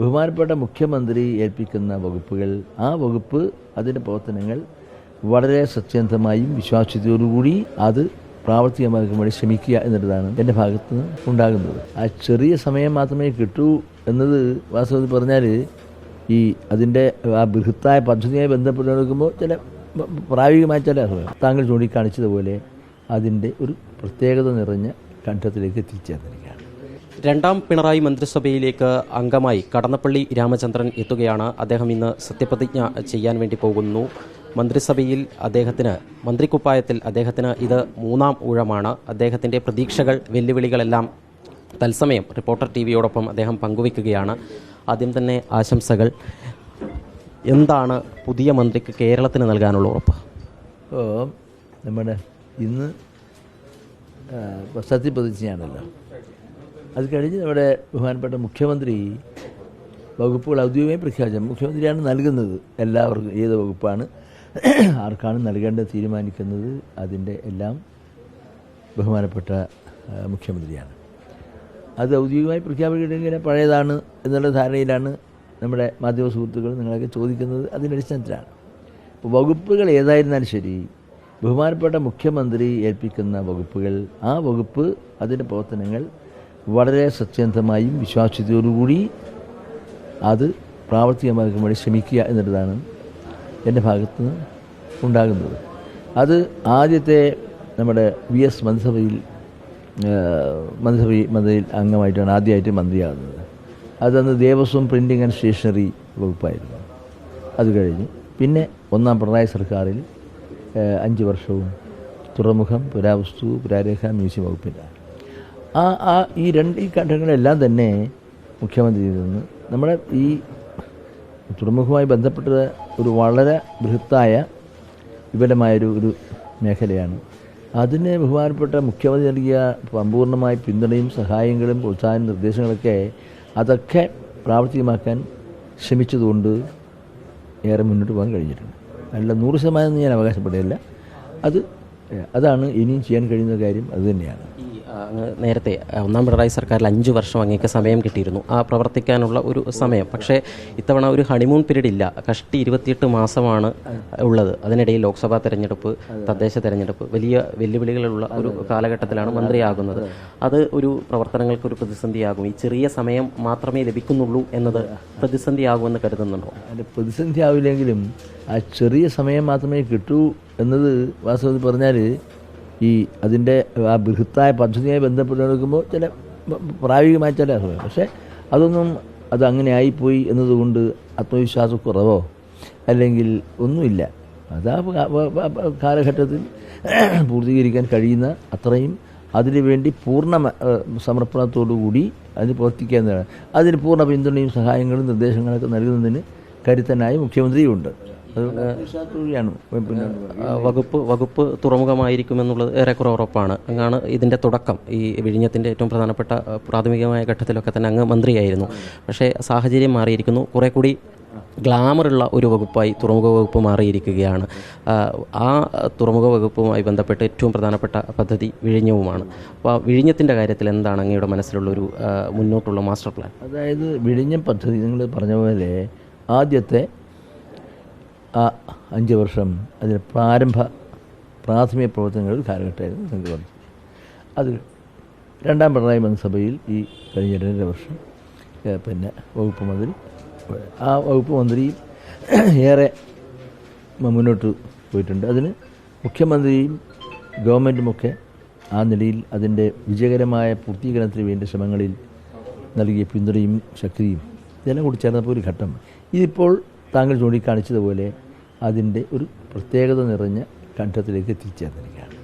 ബഹുമാനപ്പെട്ട മുഖ്യമന്ത്രി ഏൽപ്പിക്കുന്ന വകുപ്പുകൾ ആ വകുപ്പ് അതിന്റെ പ്രവർത്തനങ്ങൾ വളരെ സത്യസന്ധമായും വിശ്വാസ്യതയോടുകൂടി അത് പ്രാവർത്തികമാക്കാൻ വേണ്ടി ശ്രമിക്കുക എന്നുള്ളതാണ് എന്റെ ഭാഗത്ത് നിന്ന് ഉണ്ടാകുന്നത്. ആ ചെറിയ സമയം മാത്രമേ കിട്ടൂ എന്നത് വാസ്തവത്തിൽ പറഞ്ഞാൽ ഈ അതിന്റെ ആ ബൃഹത്തായ പദ്ധതിയായി ബന്ധപ്പെട്ട് നോക്കുമ്പോൾ ചില പ്രായോഗികമായ ചില താങ്കൾ ചൂണ്ടിക്കാണിച്ചതുപോലെ അതിന്റെ ഒരു പ്രത്യേകത നിറഞ്ഞ കണ്ഠത്തിലേക്ക് എത്തിച്ചേർന്നിരിക്കുകയാണ്. രണ്ടാം പിണറായി മന്ത്രിസഭയിലേക്ക് അംഗമായി കടന്നപ്പള്ളി രാമചന്ദ്രൻ എത്തുകയാണ് അദ്ദേഹം ഇന്ന് സത്യപ്രതിജ്ഞ ചെയ്യാൻ വേണ്ടി പോകുന്നു. മന്ത്രിസഭയിൽ അദ്ദേഹത്തിന് മന്ത്രിക്കുപ്പായത്തിൽ അദ്ദേഹത്തിന് ഇത് മൂന്നാം ഊഴമാണ്. അദ്ദേഹത്തിന്റെ പ്രതീക്ഷകൾ വെല്ലുവിളികളെല്ലാം തത്സമയം റിപ്പോർട്ടർ ടി വിയോടൊപ്പം അദ്ദേഹം പങ്കുവയ്ക്കുകയാണ്. ആദ്യം തന്നെ ആശംസകൾ. എന്താണ് പുതിയ മന്ത്രിക്ക് കേരളത്തിന് നൽകാനുള്ള ഉറപ്പ്? നമ്മുടെ ഇന്ന് സത്യപ്രതിജ്ഞയാണല്ലോ. അത് കഴിഞ്ഞ് നമ്മുടെ ബഹുമാനപ്പെട്ട മുഖ്യമന്ത്രി വകുപ്പുകൾ ഔദ്യോഗികമായി പ്രഖ്യാപിച്ചത്. മുഖ്യമന്ത്രിയാണ് നൽകുന്നത്. എല്ലാവർക്കും ഏത് വകുപ്പാണ് ആർക്കാണ് നൽകേണ്ടത് തീരുമാനിക്കുന്നത് അതിന്റെ എല്ലാം ബഹുമാനപ്പെട്ട മുഖ്യമന്ത്രിയാണ്. അത് ഔദ്യോഗികമായി പ്രഖ്യാപിക്കണമെങ്കിൽ പഴയതാണ് എന്നുള്ള ധാരണയിലാണ് നമ്മുടെ മാധ്യമ സുഹൃത്തുക്കൾ നിങ്ങളൊക്കെ ചോദിക്കുന്നത്. അതിന്റെ അടിസ്ഥാനത്തിലാണ്. അപ്പോൾ വകുപ്പുകൾ ഏതായിരുന്നാലും ശരി ബഹുമാനപ്പെട്ട മുഖ്യമന്ത്രി ഏൽപ്പിക്കുന്ന വകുപ്പുകൾ ആ വകുപ്പ് അതിന്റെ പ്രവർത്തനങ്ങൾ വളരെ സത്യസന്ധമായും വിശ്വാസ്യതയോടുകൂടി അത് പ്രാവർത്തികമാക്കാൻ വേണ്ടി ശ്രമിക്കുക എന്നുള്ളതാണ് എന്റെ ഭാഗത്ത് നിന്ന് ഉണ്ടാകുന്നത്. അത് ആദ്യത്തെ നമ്മുടെ വി എസ് മന്ത്രിസഭയിൽ മന്ത്രിസഭയിൽ മന്ത്രിയിൽ അംഗമായിട്ടാണ് ആദ്യമായിട്ട് മന്ത്രിയാകുന്നത്. അതന്ന് ദേവസ്വം പ്രിന്റിംഗ് ആൻഡ് സ്റ്റേഷനറി വകുപ്പായിരുന്നു. അത് കഴിഞ്ഞ് പിന്നെ ഒന്നാം പിണറായി സർക്കാരിൽ അഞ്ച് വർഷവും തുറമുഖം പുരാവസ്തു പുരാരേഖ മ്യൂസിയം വകുപ്പിന്റെ ആ ആ ഈ രണ്ട് ഈ ഘട്ടങ്ങളെല്ലാം തന്നെ മുഖ്യമന്ത്രി നിന്ന് നമ്മുടെ ഈ തുറമുഖവുമായി ബന്ധപ്പെട്ട ഒരു വളരെ ബൃഹത്തായ വിപുലമായൊരു ഒരു മേഖലയാണ്. അതിന് ബഹുമാനപ്പെട്ട മുഖ്യമന്ത്രി നൽകിയ സമ്പൂർണമായ പിന്തുണയും സഹായങ്ങളും പ്രോത്സാഹന നിർദ്ദേശങ്ങളൊക്കെ അതൊക്കെ പ്രാവർത്തികമാക്കാൻ ശ്രമിച്ചതുകൊണ്ട് ഏറെ മുന്നോട്ട് പോകാൻ കഴിഞ്ഞിട്ടുണ്ട്. അല്ല നൂറ് ശതമാനം ഞാൻ അവകാശപ്പെടുകയില്ല. അത് അതാണ് ഇനിയും ചെയ്യാൻ കഴിയുന്ന കാര്യം അതുതന്നെയാണ് നേരത്തെ ഒന്നാം പിണറായി സർക്കാരിൽ അഞ്ച് വർഷം അങ്ങേക്ക് സമയം കിട്ടിയിരുന്നു. ആ പ്രവർത്തിക്കാനുള്ള ഒരു സമയം. പക്ഷേ ഇത്തവണ ഒരു ഹണിമൂൺ പീരീഡ് ഇല്ല. കഷ്ടി ഇരുപത്തിയെട്ട് മാസമാണ് ഉള്ളത്. അതിനിടയിൽ ലോക്സഭാ തെരഞ്ഞെടുപ്പ് തദ്ദേശ തെരഞ്ഞെടുപ്പ് വലിയ വെല്ലുവിളികളുള്ള ഒരു കാലഘട്ടത്തിലാണ് മന്ത്രിയാകുന്നത്. അത് ഒരു പ്രവർത്തനങ്ങൾക്ക് ഒരു പ്രതിസന്ധിയാകും. ഈ ചെറിയ സമയം മാത്രമേ ലഭിക്കുന്നുള്ളൂ എന്നത് പ്രതിസന്ധിയാകുമെന്ന് കരുതുന്നുണ്ടോ? അതിന്റെ പ്രതിസന്ധി ആവില്ലെങ്കിലും ആ ചെറിയ സമയം മാത്രമേ കിട്ടൂ എന്നത് വാസ്തവത്തിൽ പറഞ്ഞാൽ ഈ അതിന്റെ ആ ബൃഹത്തായ പദ്ധതിയായി ബന്ധപ്പെട്ട് നോക്കുമ്പോൾ ചില പ്രായോഗികമായ ചില പക്ഷേ അതൊന്നും അത് അങ്ങനെ ആയിപ്പോയി എന്നതുകൊണ്ട് ആത്മവിശ്വാസക്കുറവോ അല്ലെങ്കിൽ ഒന്നുമില്ല. അതാ കാലഘട്ടത്തിൽ പൂർത്തീകരിക്കാൻ കഴിയുന്ന അത്രയും അതിനുവേണ്ടി പൂർണ മ- ഏഹ് സമർപ്പണത്തോടു കൂടി അതിന് പ്രവർത്തിക്കുന്നതാണ് അതിന് പൂർണ പിന്തുണയും സഹായങ്ങളും നിർദ്ദേശങ്ങളൊക്കെ നൽകുന്നതിന് കരുത്തനായ മുഖ്യമന്ത്രിയുണ്ട്. അത് പിന്നെ വകുപ്പ് വകുപ്പ് തുറമുഖമായിരിക്കുമെന്നുള്ളത് ഏറെക്കുറെ ഉറപ്പാണ്. അങ്ങാണ് ഇതിന്റെ തുടക്കം. ഈ വിഴിഞ്ഞത്തിന്റെ ഏറ്റവും പ്രധാനപ്പെട്ട പ്രാഥമികമായ ഘട്ടത്തിലൊക്കെ തന്നെ അങ്ങ് മന്ത്രിയായിരുന്നു. പക്ഷേ സാഹചര്യം മാറിയിരിക്കുന്നു. കുറെ കൂടി ഗ്ലാമറുള്ള ഒരു വകുപ്പായി തുറമുഖ വകുപ്പ് മാറിയിരിക്കുകയാണ്. ആ, ആ തുറമുഖ വകുപ്പുമായി ബന്ധപ്പെട്ട് ഏറ്റവും പ്രധാനപ്പെട്ട പദ്ധതി വിഴിഞ്ഞവുമാണ്. അപ്പോൾ ആ വിഴിഞ്ഞത്തിന്റെ കാര്യത്തിൽ എന്താണ് അങ്ങയുടെ മനസ്സിലുള്ള ഒരു മുന്നോട്ടുള്ള മാസ്റ്റർ പ്ലാൻ? അതായത് വിഴിഞ്ഞം പദ്ധതി നിങ്ങൾ പറഞ്ഞ പോലെ ആദ്യത്തെ ആ അഞ്ച് വർഷം അതിന് പ്രാരംഭ പ്രാഥമിക പ്രവർത്തനങ്ങളിൽ കാലഘട്ടമായിരുന്നു നിങ്ങൾക്ക് അതിൽ അത് രണ്ടാം പിണറായി മന്ത്രിസഭയിൽ ഈ കഴിഞ്ഞ രണ്ടര വർഷം പിന്നെ വകുപ്പ് മന്ത്രി ആ വകുപ്പ് മന്ത്രിയും ഏറെ മുന്നോട്ട് പോയിട്ടുണ്ട്. അതിന് മുഖ്യമന്ത്രിയും ഗവൺമെന്റുമൊക്കെ ആ നിലയിൽ അതിന്റെ വിജയകരമായ പൂർത്തീകരണത്തിന് വേണ്ടി ശ്രമങ്ങളിൽ നൽകിയ പിന്തുണയും ശക്തിയും ഇതെല്ലാം കൂടി ചേർന്നപ്പോൾ ഒരു ഘട്ടം. ഇതിപ്പോൾ താങ്കൾ ചൂണ്ടിക്കാണിച്ചതുപോലെ അതിന്റെ ഒരു പ്രത്യേകത നിറഞ്ഞ കണ്ഠത്തിലേക്ക് എത്തിച്ചേർന്നിരിക്കുകയാണ്.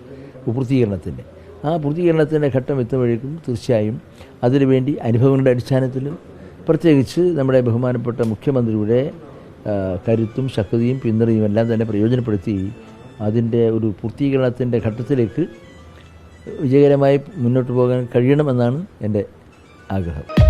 പൂർത്തീകരണത്തിന്റെ. ആ പൂർത്തീകരണത്തിന്റെ ഘട്ടം എത്തുമ്പോഴേക്കും തീർച്ചയായും അതിനുവേണ്ടി അനുഭവങ്ങളുടെ അടിസ്ഥാനത്തിൽ പ്രത്യേകിച്ച് നമ്മുടെ ബഹുമാനപ്പെട്ട മുഖ്യമന്ത്രിയുടെ കരുത്തും ശക്തിയും പിന്തുണയും എല്ലാം തന്നെ പ്രയോജനപ്പെടുത്തി അതിന്റെ ഒരു പൂർത്തീകരണത്തിന്റെ ഘട്ടത്തിലേക്ക് വിജയകരമായി മുന്നോട്ട് പോകാൻ കഴിയണമെന്നാണ് എന്റെ ആഗ്രഹം.